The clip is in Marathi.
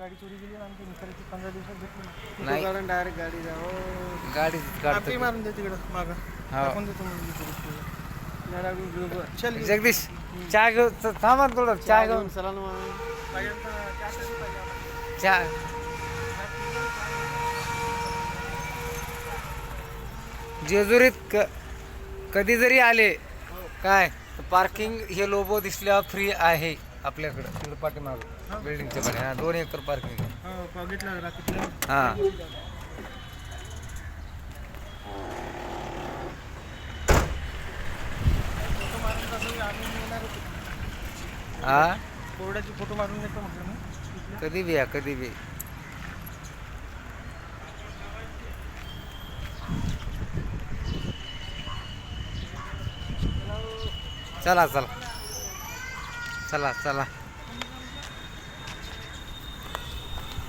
गाडी चोरी गेली आणि आमच्या मित्राची पंधरा दिवसात भेटली नाही. कारण डायरेक्ट गाडी काढतो मारून दे तिकडं मागं. हा. टाकून देतो मुलगी चल. जगदीश चहा घेऊ च- थांबा ना थोडं चहा घेऊन चला ना मग. पाहिजे तर चहा. तरी पाहिजे आम्हाला. चहा जेजुरीत क कधी जरी आले काय? पार्किंग हे लोबो दिसल्यावर फ्री आहे. आपल्याकडं तिकडं पाठीमागं बिल्डिंगच्या पाठी हा दोन एकर पार्किंग आहे. हो बघितलं हा. फोटो मारून कसं आम्ही येणार होतो. हा कोरड्याची फोटो मारून म्हटलं मी कधी बी या कधी बी. चला चला. चला चला.